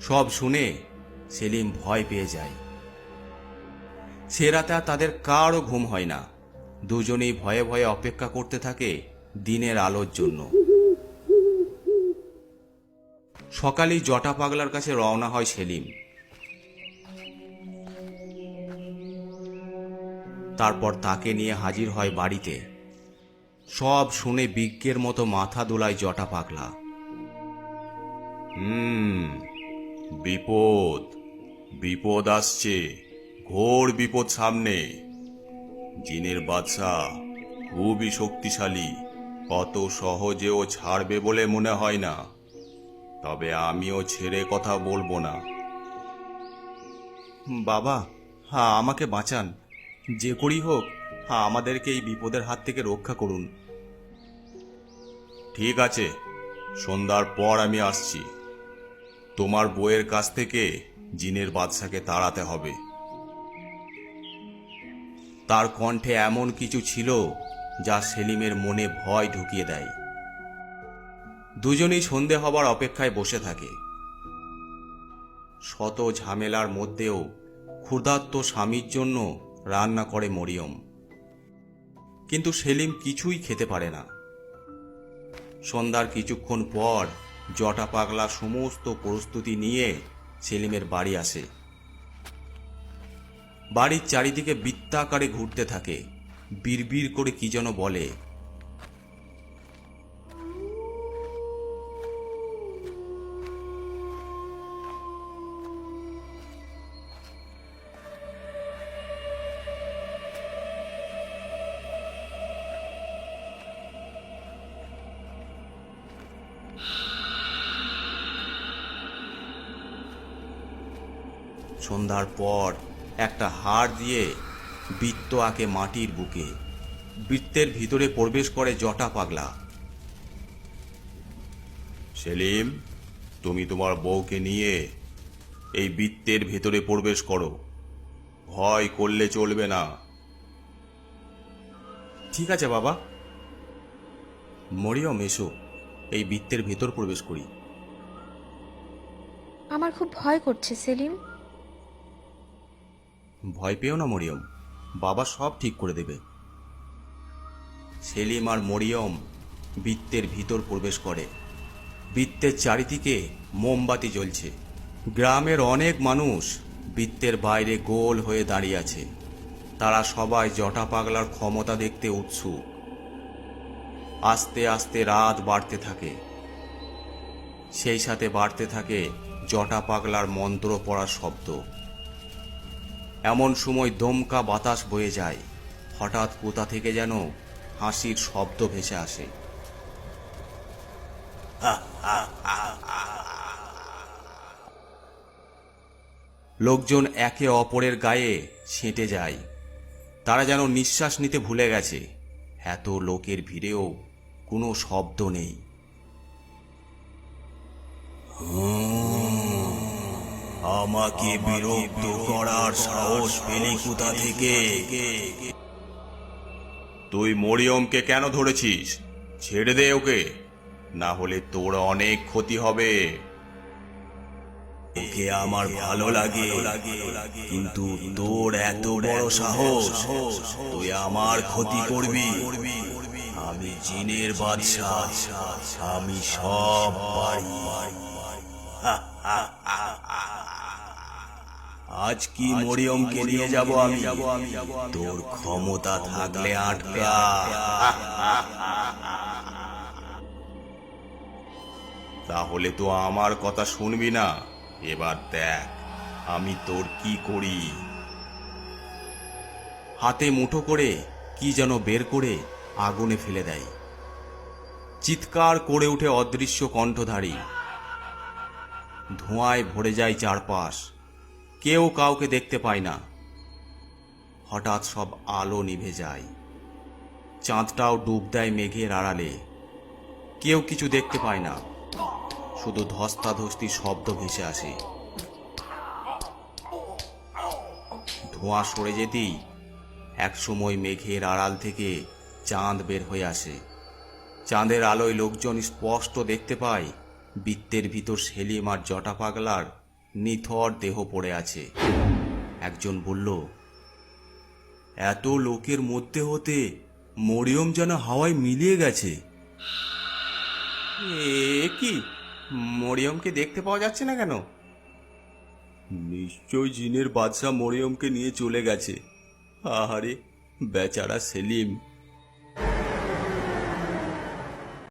সব শুনে সেলিম ভয় পেয়ে যায়। সে রাতে আর তাদের কারও ঘুম হয় না। দুজনেই ভয়ে ভয়ে অপেক্ষা করতে থাকে দিনের আলোর জন্য। সকালেই জটা পাগলার কাছে রওনা হয় সেলিম। তারপর তাকে নিয়ে হাজির হয় বাড়িতে। সব শুনে বিজ্ঞের মতো মাথা দোলায় জটা পাগলা। হুম। বিপদ বিপদ আসছে, ঘোর বিপদ সামনে। জিনের বাদশা খুবই শক্তিশালী, কত সহজে ও ছাড়বে বলে মনে হয় না। তবে আমিও ছেড়ে কথা বলব না। বাবা হ্যাঁ আমাকে বাঁচান। যে করি হোক হ্যাঁ আমাদেরকে এই বিপদের হাত থেকে রক্ষা করুন। ঠিক আছে, সন্ধ্যার পর আমি আসছি। তোমার বইয়ের কাছ থেকে জিনের বাদশাকে তাড়াতে হবে। তার কণ্ঠে এমন কিছু ছিল যা সেলিমের মনে ভয় ঢুকিয়ে দেয়। দুজনেই সন্ধে হবার অপেক্ষায় বসে থাকে। শত ঝামেলার মধ্যেও ক্ষুধার্ত স্বামীর জন্য রান্না করে মরিয়ম। কিন্তু সেলিম কিছুই খেতে পারে না। সন্ধ্যার কিছুক্ষণ পর জটা পাগলা সমস্ত প্রস্তুতি নিয়ে সেলিমের বাড়ি আসে। বাড়ির চারিদিকে বৃত্তাকারে ঘুরতে থাকে। বিড়বিড় করে কি যেন বলে। সন্ধ্যার পর একটা হাড় দিয়ে বৃত্ত আঁকে মাটির বুকে। বৃত্তের ভিতরে প্রবেশ করে জটা পাগলা। সেলিম, তুমি তোমার বউকে নিয়ে এই বৃত্তের ভেতরে প্রবেশ করো। ভয় করলে চলবে না। ঠিক আছে বাবা। মরিয়ম, এসো। এই বৃত্তের ভেতর প্রবেশ করি। আমার খুব ভয় করছে, সেলিম। ভয় পেও না, মরিয়ম। বাবা সব ঠিক করে দেবে। সেলিম আর মরিয়ম বৃত্তের ভিতর প্রবেশ করে। বৃত্তের চারিদিকে মোমবাতি জ্বলছে। গ্রামের অনেক মানুষ বৃত্তের বাইরে গোল হয়ে দাঁড়িয়ে আছে। তারা সবাই জটা পাগলার ক্ষমতা দেখতে উৎসুক। আস্তে আস্তে রাত বাড়তে থাকে। সেই সাথে বাড়তে থাকে জটা পাগলার মন্ত্র পড়ার শব্দ। এমন সময় দমকা বাতাস বয়ে যায়। হঠাৎ কোথা থেকে যেন হাসির শব্দ ভেসে আসে। লোকজন একে অপরের গায়ে সেঁটে যায়। তারা যেন নিঃশ্বাস নিতে ভুলে গেছে। এত লোকের ভিড়েও কোনো শব্দ নেই। আমাকে বিরক্ত করার সাহস পেলি কোথা থেকে? তুই মরিয়মকে কেন ধরেছিস? ছেড়ে দে ওকে। না হলে তোর অনেক ক্ষতি হবে। ওকে আমার ভালো লাগে কিন্তু তোর এত বড় সাহস তুই আমার ক্ষতি করবি। আমি জিনের বাদশাহ আমি সব পারি। আজ কি মরিয়মকে নিয়ে যাব আমি? তোর ক্ষমতা থাকলে আটকা। তাহলে তো আমার কথা শুনবি না। এবার দেখ, আমি তোর কি করি? হাতে মুঠো করে কি যেন বের করে আগুনে ফেলে দেয়। চিৎকার করে উঠে অদৃশ্য কণ্ঠধারী। ধোঁয়ায় ভরে যায় চারপাশ। কেউ কাউকে দেখতে পায় না। হঠাৎ সব আলো নিভে যায়। চাঁদটাও ডুব দেয় মেঘের আড়ালে। কেউ কিছু দেখতে পায় না। শুধু ধস্তাধস্তি শব্দ ভেসে আসে। ধোঁয়া সরে যেতেই একসময় মেঘের আড়াল থেকে চাঁদ বের হয়ে আসে। চাঁদের আলোয় লোকজন স্পষ্ট দেখতে পায়, বৃত্তের ভিতর সেলিম আর জটা পাগলার নিথর দেহ পড়ে আছে। একজন বলল, এত লোকের মধ্যে হতে মরিয়ম যেন হাওয়ায় মিলিয়ে গেছে। এ কি, মরিয়মকে দেখতে পাওয়া যাচ্ছে না কেন? নিশ্চয় জিনের বাদশাহ মরিয়মকে নিয়ে চলে গেছে। আহারে, বেচারা সেলিম।